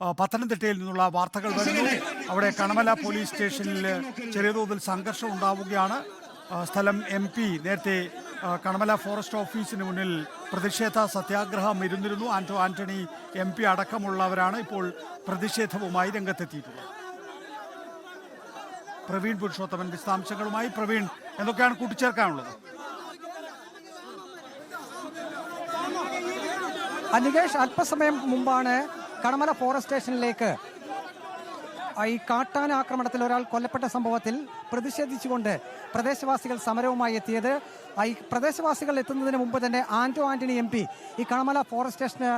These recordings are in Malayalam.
പത്തനംതിട്ടയിൽ നിന്നുള്ള വാർത്തകൾ വരുന്നു. അവിടെ കണമല പോലീസ് സ്റ്റേഷനിൽ ചെറിയ തോതിൽ സംഘർഷം ഉണ്ടാവുകയാണ്. സ്ഥലം എം പി നേരത്തെ കണമല ഫോറസ്റ്റ് ഓഫീസിന് മുന്നിൽ പ്രതിഷേധ സത്യാഗ്രഹം ഇരുന്നിരുന്നു. ആന്റോ ആന്റണി എം പി അടക്കമുള്ളവരാണ് ഇപ്പോൾ പ്രതിഷേധവുമായി രംഗത്തെത്തിയിട്ടുള്ളത്. പ്രവീൺ പുരുഷോത്തമൻ വിശദാംശങ്ങളുമായി. പ്രവീൺ എന്തൊക്കെയാണ് കൂട്ടിച്ചേർക്കാനുള്ളത്? അനികേഷ് അല്പസമയം മുമ്പാണ് കണമല ഫോറസ്റ്റ് സ്റ്റേഷനിലേക്ക് ഈ കാട്ടാന ആക്രമണത്തിൽ ഒരാൾ കൊല്ലപ്പെട്ട സംഭവത്തിൽ പ്രതിഷേധിച്ചുകൊണ്ട് പ്രദേശവാസികൾ സമരവുമായി എത്തിയത്. ഈ പ്രദേശവാസികൾ എത്തുന്നതിന് മുമ്പ് തന്നെ ആന്റോ ആന്റണി എം പി ഈ കണമല ഫോറസ്റ്റ് സ്റ്റേഷന്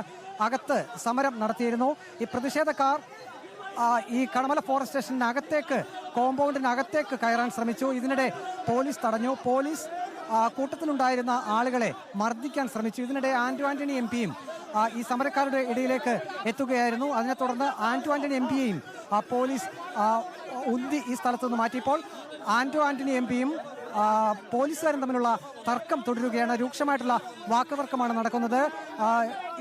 അകത്ത് സമരം നടത്തിയിരുന്നു. ഈ പ്രതിഷേധക്കാർ ഈ കണമല ഫോറസ്റ്റ് സ്റ്റേഷനകത്തേക്ക് കോമ്പൗണ്ടിനകത്തേക്ക് കയറാൻ ശ്രമിച്ചു. ഇതിനിടെ പോലീസ് തടഞ്ഞു. പോലീസ് കൂട്ടത്തിലുണ്ടായിരുന്ന ആളുകളെ മർദ്ദിക്കാൻ ശ്രമിച്ചു. ഇതിനിടെ ആന്റോ ആന്റണി എം പിയും ഈ സമരക്കാരുടെ ഇടയിലേക്ക് എത്തുകയായിരുന്നു. അതിനെ തുടർന്ന് ആന്റോ ആന്റണി എം പിയെയും പോലീസ് ഉന്തി ഈ സ്ഥലത്തു നിന്ന് മാറ്റിയപ്പോൾ ആന്റോ ആന്റണി എം പിയും പോലീസുകാരും തമ്മിലുള്ള തർക്കം തുടരുകയാണ്. രൂക്ഷമായിട്ടുള്ള വാക്കുതർക്കമാണ് നടക്കുന്നത്.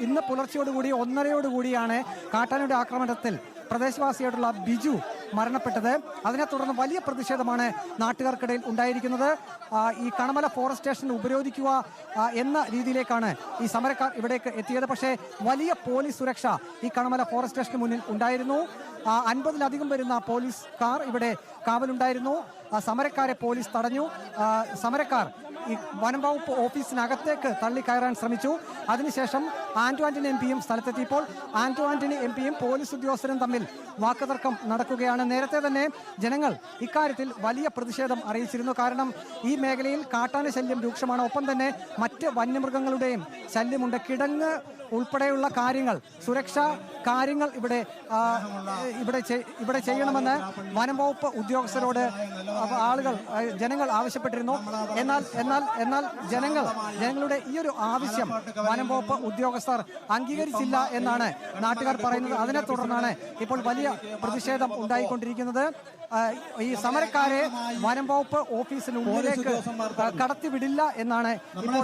ഇന്ന് പുലർച്ചയോടുകൂടി ഒന്നരയോടുകൂടിയാണ് കാട്ടാനയുടെ ആക്രമണത്തിൽ പ്രദേശവാസിയായിട്ടുള്ള ബിജു മരണപ്പെട്ടത്. അതിനെ തുടർന്ന് വലിയ പ്രതിഷേധമാണ് നാട്ടുകാർക്കിടയിൽ ഉണ്ടായിരിക്കുന്നത്. ഈ കണമല ഫോറസ്റ്റ് സ്റ്റേഷൻ ഉപരോധിക്കുക എന്ന രീതിയിലേക്കാണ് ഈ സമരക്കാർ ഇവിടേക്ക് എത്തിയത്. പക്ഷേ വലിയ പോലീസ് സുരക്ഷ ഈ കണമല ഫോറസ്റ്റ് സ്റ്റേഷന് മുന്നിൽ ഉണ്ടായിരുന്നു. അൻപതിലധികം വരുന്ന പോലീസ് കാർ ഇവിടെ കാവലുണ്ടായിരുന്നു. സമരക്കാരെ പോലീസ് തടഞ്ഞു. സമരക്കാർ ഈ വനം വകുപ്പ് ഓഫീസിനകത്തേക്ക് തള്ളിക്കയറാൻ ശ്രമിച്ചു. അതിനുശേഷം ആന്റോ ആന്റണി എം പിയും സ്ഥലത്തെത്തിയപ്പോൾ ആന്റോ ആന്റണി എം പിയും പോലീസ് ഉദ്യോഗസ്ഥരും തമ്മിൽ വാക്കുതർക്കം നടക്കുകയാണ്. നേരത്തെ തന്നെ ജനങ്ങൾ ഇക്കാര്യത്തിൽ വലിയ പ്രതിഷേധം അറിയിച്ചിരുന്നു. കാരണം ഈ മേഖലയിൽ കാട്ടാന ശല്യം രൂക്ഷമാണ്. ഒപ്പം തന്നെ മറ്റ് വന്യമൃഗങ്ങളുടെയും ശല്യമുണ്ട്. കിടങ്ങ് ഉൾപ്പെടെയുള്ള കാര്യങ്ങൾ സുരക്ഷാ കാര്യങ്ങൾ ഇവിടെ ഇവിടെ ഇവിടെ ചെയ്യണമെന്ന് വനം വകുപ്പ് ഉദ്യോഗസ്ഥരോട് ആളുകൾ ജനങ്ങൾ ആവശ്യപ്പെട്ടിരുന്നു. എന്നാൽ എന്നാൽ എന്നാൽ ജനങ്ങൾ ജനങ്ങളുടെ ഈ ഒരു ആവശ്യം വനം വകുപ്പ് ഉദ്യോഗസ്ഥർ അംഗീകരിച്ചില്ല എന്നാണ് നാട്ടുകാർ പറയുന്നത് അതിനെ തുടർന്നാണ് ഇപ്പോൾ വലിയ പ്രതിഷേധം ഉണ്ടായിക്കൊണ്ടിരിക്കുന്നത് ഈ സമരക്കാരെ വനം വകുപ്പ് ഓഫീസിനുള്ളിലേക്ക് ആ, കടത്തിവിടില്ല എന്നാണ് ഇപ്പോൾ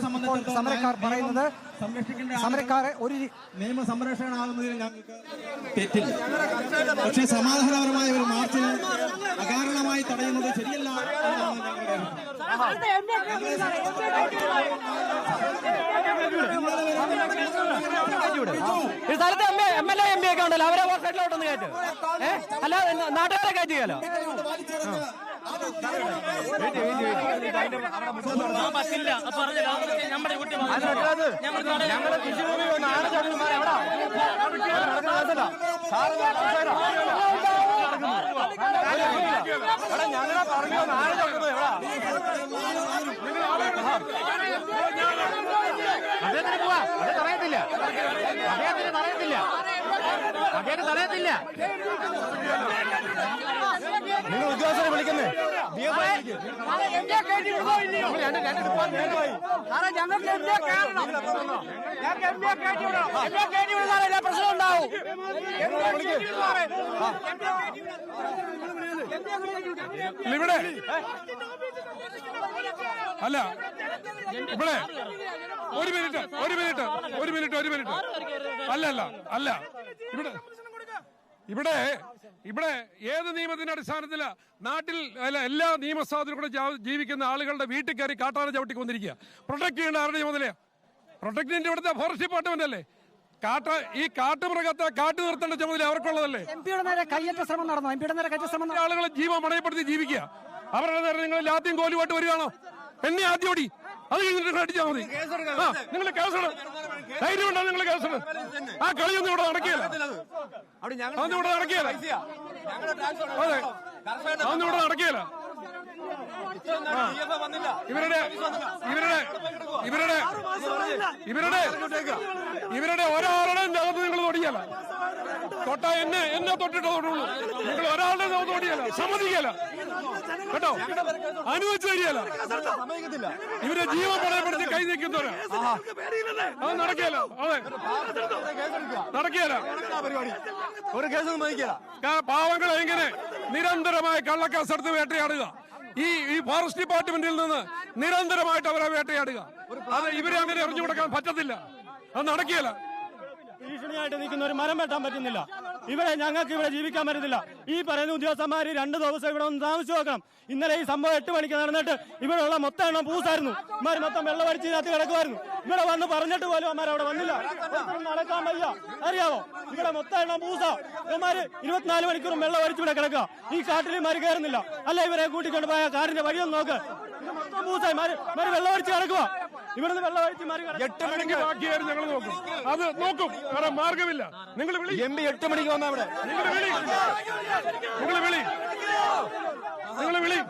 സമരക്കാർ പറയുന്നത് സമരക്കാരെ ഒരു നിയമ സംരക്ഷണമാകുന്നതിൽ ഞങ്ങൾക്ക് തെറ്റില്ല പക്ഷേ സമാധാനപരമായ ഒരു മാർച്ചിന് അകാരണമായി തടയുന്നത് ശരിയല്ല എന്നാണ് ഞങ്ങളുടെ അഭിപ്രായം. ഈ സ്ഥലത്ത് M L A M P ഒക്കെ ഉണ്ടല്ലോ. അവരെ സൈഡിലോട്ടൊന്ന് കയറ്റും. ഏഹ് അല്ല നാട്ടുകാരെ കയറ്റുകയല്ലോ പറ്റില്ല പറഞ്ഞ നമ്മുടെ വീട്ടിൽ അദ്ദേഹത്തിന് പോവാ. അദ്ദേഹം തടയത്തില്ല. അദ്ദേഹത്തിന് തടയത്തില്ല. അദ്ദേഹം തടയത്തില്ല. നിങ്ങൾ ഉദ്യോഗസ്ഥരെ വിളിക്കുന്നേ. പ്രശ്നം ഉണ്ടാവും. ഇവിടെ. അല്ല. ഇവിടെ. ഒരു മിനിറ്റ് ഒരു മിനിറ്റ് ഒരു മിനിറ്റ് ഒരു മിനിറ്റ്. അല്ല അല്ല. അല്ല ഇവിടെ ഇവിടെ ഇവിടെ ഏത് നിയമത്തിന്റെ അടിസ്ഥാനത്തിൽ നാട്ടിൽ അല്ല എല്ലാ നിയമസ്ഥാപനത്തിലും കൂടെ ജീവിക്കുന്ന ആളുകളുടെ വീട്ടിൽ കയറി കാട്ടാന ചവിട്ടി വന്നിരിക്കുക. പ്രൊട്ടക്ട് ചെയ്യേണ്ട ആരുടെ ചുമതലയാ ചെയ്യേണ്ട ഇവിടുത്തെ ഫോറസ്റ്റ് ഡിപ്പാർട്ട്മെന്റ് അല്ലേ? കാട്ട ഈ കാട്ടുമൃഗത്തെ കാട്ടു നിർത്തേണ്ട ചുമതല അവർക്കുള്ളതല്ലേ? എം പിയുടെ നേരെ കയ്യേറ്റ ശ്രമം നടന്നു? എം പിയുടെ നേരെ കയ്യേറ്റ ശ്രമം ആളുകളെ ജീവൻ മണയപ്പെടുത്തി ജീവിക്കുക. അവരുടെ നേരെ നിങ്ങൾ ആദ്യം കോലുമായിട്ട് വരികയാണോ? എന്നെ ആദ്യം ഓടി. അത് കഴിഞ്ഞിട്ട് അടിച്ചാൽ മതി. ആ നിങ്ങൾ കേസെടും ധൈര്യം ഉണ്ടോ നിങ്ങൾ കേസെടും ആ കളിയൊന്നും ഇവിടെ നടക്കില്ല. അതൊന്നും ഇവിടെ നടക്കില്ല. അതെ. അതൊന്നും ഇവിടെ നടക്കില്ല. ഇവരുടെ ഇവരുടെ ഇവരുടെ ഇവരുടെ ഇവരുടെ ഒരാളുടെ ദേഹത്ത് നിങ്ങൾ തൊടിയല്ല തൊട്ട എന്നെ എന്നെ തൊട്ടിട്ട് തൊട്ടുള്ളൂ നിങ്ങൾ ഒരാളുടെ ദേഹത്ത് തൊടിയല്ല സമ്മതിക്കല്ല കേട്ടോ? അനുവദിച്ചു തരികയല്ല ഇവരെ ജീവൻ പണയപ്പെടുത്തി കൈ നീക്കുന്നവരാ. അത് നടക്കുകയല്ല അതെ. നടക്കുകയല്ല ഒരു കേസും പാവങ്ങളെ എങ്ങനെ നിരന്തരമായി കള്ളക്കാസെടുത്ത് വേട്ടയാടുക. ഈ ഈ ഫോറസ്റ്റ് ഡിപ്പാർട്ട്മെന്റിൽ നിന്ന് നിരന്തരമായിട്ട് അവരെ വേട്ടയാടുക. അത് ഇവരെ അങ്ങനെ എറിഞ്ഞു കൊടുക്കാൻ പറ്റത്തില്ല. അത് നടക്കിയല്ല ഭീഷണിയായിട്ട് നിൽക്കുന്ന ഒരു മരം വെട്ടാൻ പറ്റുന്നില്ല. ഇവിടെ ഞങ്ങൾക്ക് ഇവിടെ ജീവിക്കാൻ പറ്റത്തില്ല. ഈ പറയുന്ന ഉദ്യോഗസ്ഥന്മാർ രണ്ട് ദിവസം ഇവിടെ ഒന്ന് താമസിച്ചു നോക്കണം. ഇന്നലെ ഈ സംഭവം എട്ട് മണിക്ക് നടന്നിട്ട് ഇവിടെയുള്ള മൊത്തം എണ്ണം പൂസായിരുന്നു. ഇമാർ മൊത്തം വെള്ളം അടിച്ചതിനകത്ത് കിടക്കുമായിരുന്നു ഇവിടെ വന്ന് പറഞ്ഞിട്ട് പോലും അമ്മാർ അവിടെ വന്നില്ല. നടക്കാൻ വയ്യ. അറിയാവോ? ഇവിടെ മൊത്തം എണ്ണം പൂസ. ഇവന്മാര് ഇരുപത്തിനാല് മണിക്കൂറും വെള്ളം അടിച്ചു ഇവിടെ കിടക്കുക. ഈ കാട്ടിൽ മാറി കയറുന്നില്ല. അല്ല ഇവരെ കൂട്ടിക്കൊണ്ട് പോയ കാറിന്റെ വഴിയൊന്നും നോക്ക്. മൊത്തം പൂസായി മാര് മാര് വെള്ളം അടിച്ച് കിടക്കുക ഇവിടുന്ന് വെള്ളം അടിച്ച് മാറി എട്ട് മണിക്ക് ബാക്കിയായിരുന്നു ഞങ്ങൾ നോക്കും? അത് നോക്കും. കാരണം മാർഗമില്ല നിങ്ങൾ വിളി. എം പി എട്ട് മണിക്ക് വന്ന അവിടെ. നിങ്ങൾ വിളി. നിങ്ങൾ വിളി. നിങ്ങൾ വിളി.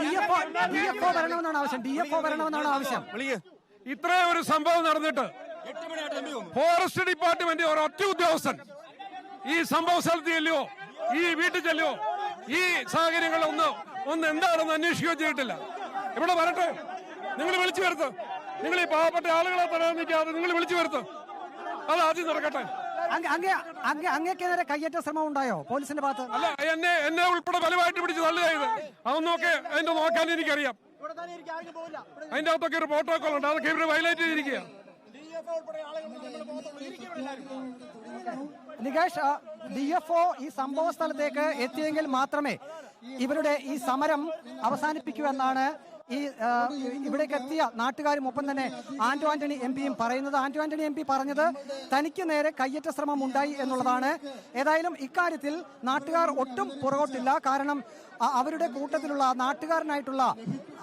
D F O D F O വരണമെന്നാണ് ആവശ്യം. ഡി എഫ് ഒ വരണമെന്നാണ് ആവശ്യം. ഇത്രയും ഒരു സംഭവം നടന്നിട്ട് ഫോറസ്റ്റ് ഡിപ്പാർട്ട്മെന്റ് ഒരൊറ്റ ഉദ്യോഗസ്ഥൻ ഈ സംഭവ സ്ഥലത്ത് ചെല്ലുവോ? ഈ വീട്ടിൽ ചെല്ലുവോ? ഈ സാഹചര്യങ്ങൾ ഒന്ന് ഒന്ന് എന്താണെന്ന് അന്വേഷിക്കുകയോ ചെയ്തിട്ടില്ല. ഇവിടെ വരട്ടെ. നിങ്ങൾ വിളിച്ചു വരുത്ത്. നിങ്ങൾ ഈ പാവപ്പെട്ട ആളുകളെ തരാൻ നിൽക്കാതെ നിങ്ങൾ വിളിച്ചു വരുത്ത്. അത് ആദ്യം നടക്കട്ടെ. അങ്ങേക്കെതിരെ കയ്യേറ്റ ശ്രമം ഉണ്ടായോ പോലീസിന്റെ ഭാഗത്ത്? അല്ല എന്നെ എന്നെ ഉൾപ്പെടെ ബലമായിട്ട് പിടിച്ച് തള്ളിയത് അതൊന്നൊക്കെ അതിന്റെ നോക്കാൻ എനിക്കറിയാം. അതിന്റെ അകത്തൊക്കെ ഒരു പ്രോട്ടോകോൾ ഉണ്ട് അതൊക്കെ ഇവർ വയലേറ്റ് ചെയ്തിരിക്കുക നികേഷ് ഡി എഫ് ഒ ഈ സംഭവ സ്ഥലത്തേക്ക് എത്തിയെങ്കിൽ മാത്രമേ ഇവരുടെ ഈ സമരം അവസാനിപ്പിക്കൂ എന്നാണ് ഈ ഇവിടേക്ക് എത്തിയ നാട്ടുകാരും ഒപ്പം തന്നെ ആന്റോ ആന്റണി എം പിയും പറയുന്നത്. ആന്റോ ആന്റണി എം പി പറഞ്ഞത് തനിക്ക് നേരെ കയ്യേറ്റ ശ്രമം ഉണ്ടായി എന്നുള്ളതാണ്. ഏതായാലും ഇക്കാര്യത്തിൽ നാട്ടുകാർ ഒട്ടും പുറകോട്ടില്ല. കാരണം അവരുടെ കൂട്ടത്തിലുള്ള നാട്ടുകാരനായിട്ടുള്ള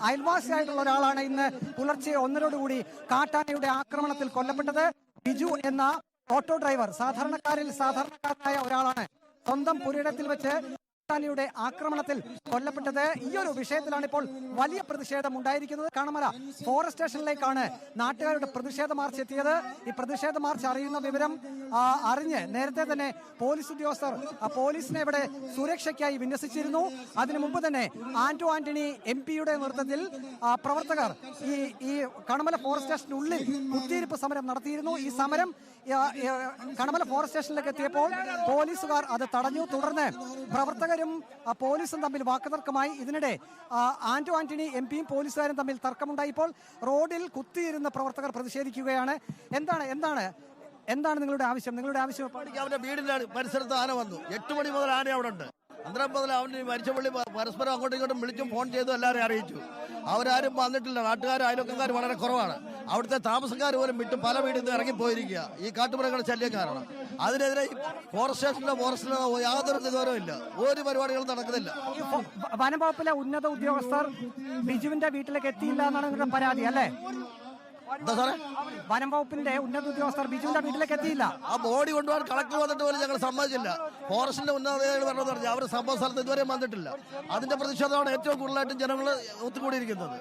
അയൽവാസിയായിട്ടുള്ള ഒരാളാണ് ഇന്ന് പുലർച്ചെ ഒന്നരോടുകൂടി കാട്ടാനയുടെ ആക്രമണത്തിൽ കൊല്ലപ്പെട്ടത് ബിജു എന്ന ഓട്ടോ ഡ്രൈവർ. സാധാരണക്കാരിൽ സാധാരണക്കാരനായ ഒരാളാണ്. സ്വന്തം പുരയിടത്തിൽ വെച്ച് കാട്ടാനയുടെ ആക്രമണത്തിൽ കൊല്ലപ്പെട്ടത് ഈ ഒരു വിഷയത്തിലാണ് ഇപ്പോൾ വലിയ പ്രതിഷേധം ഉണ്ടായിരിക്കുന്നത്. കാണമല ഫോറസ്റ്റ് സ്റ്റേഷനിലേക്കാണ് നാട്ടുകാരുടെ പ്രതിഷേധ മാർച്ച് എത്തിയത്. ഈ പ്രതിഷേധ മാർച്ച് അറിയുന്ന വിവരം അറിഞ്ഞ് നേരത്തെ തന്നെ പോലീസ് ഉദ്യോഗസ്ഥർ പോലീസിനെ ഇവിടെ സുരക്ഷയ്ക്കായി വിന്യസിച്ചിരുന്നു. അതിനു മുമ്പ് തന്നെ ആന്റോ ആന്റണി എം പിയുടെ നേതൃത്വത്തിൽ പ്രവർത്തകർ ഈ ഈ കണമല ഫോറസ്റ്റ് സ്റ്റേഷനുള്ളിൽ കുത്തിയിരിപ്പ് സമരം നടത്തിയിരുന്നു. ഈ സമരം കണമല ഫോറസ്റ്റ് സ്റ്റേഷനിലേക്ക് എത്തിയപ്പോൾ പോലീസുകാർ അത് തടഞ്ഞു. തുടർന്ന് പ്രവർത്തകരും പോലീസും തമ്മിൽ വാക്കുതർക്കമായി. ഇതിനിടെ ആന്റോ ആന്റണി എം പിയും പോലീസുകാരും തമ്മിൽ തർക്കമുണ്ടായി. ഇപ്പോൾ റോഡിൽ കുത്തിയിരുന്ന പ്രവർത്തകർ പ്രതിഷേധിക്കുകയാണ്. എന്താണ് എന്താണ് എന്താണ് നിങ്ങളുടെ ആവശ്യം? നിങ്ങളുടെ ആവശ്യം അവന്റെ വീടിന്റെ പരിസരത്ത് ആന വന്നു. എട്ട് മണി മുതൽ ആന അവിടെ ഉണ്ട്. അന്നേരം മുതൽ അവൻ മരിച്ച പള്ളി പരസ്പരം അങ്ങോട്ടും ഇങ്ങോട്ടും വിളിച്ചും ഫോൺ ചെയ്തും എല്ലാവരെയും അറിയിച്ചു. അവരാരും വന്നിട്ടില്ല. നാട്ടുകാരും അയൽവക്കക്കാർ വളരെ കുറവാണ്. അവിടുത്തെ താമസക്കാർ പോലും വിട്ട് പല വീട്ടിൽ നിന്ന് ഇറങ്ങി പോയിരിക്കുക ഈ കാട്ടുമൃഗങ്ങളുടെ ശല്യം കാരണം. അതിനെതിരെ ഫോറസ്റ്റ് സ്റ്റേഷനിലോ ഫോറസ്റ്റിലോ യാതൊരു നിഗമനവും ഇല്ല. ഒരു പരിപാടികളും നടക്കുന്നില്ല. ഈ ഫോ- വനം വകുപ്പിലെ ഉന്നത ഉദ്യോഗസ്ഥർ ബിജുവിന്റെ വീട്ടിലേക്ക് എത്തിയില്ല എന്നാണ് പരാതി അല്ലേ? വനം വകുപ്പിന്റെ ഉന്നത ഉദ്യോഗസ്ഥർ ബിജുവിന്റെ വീട്ടിലേക്ക് എത്തിയില്ല. ആ ബോഡി കൊണ്ടുപോകാൻ കളക്ടർ വന്നിട്ട് പോലും ഞങ്ങൾ സമ്മതിച്ചില്ല. ഫോറസ്റ്റിന്റെ ഉന്നതകൾ വരണമെന്ന് പറഞ്ഞു അവർ സംഭവ സ്ഥലത്ത് ഇതുവരെ വന്നിട്ടില്ല. അതിന്റെ പ്രതിഷേധമാണ് ഏറ്റവും കൂടുതലായിട്ടും ജനങ്ങൾ ഒത്തുകൂടിയിരിക്കുന്നത്.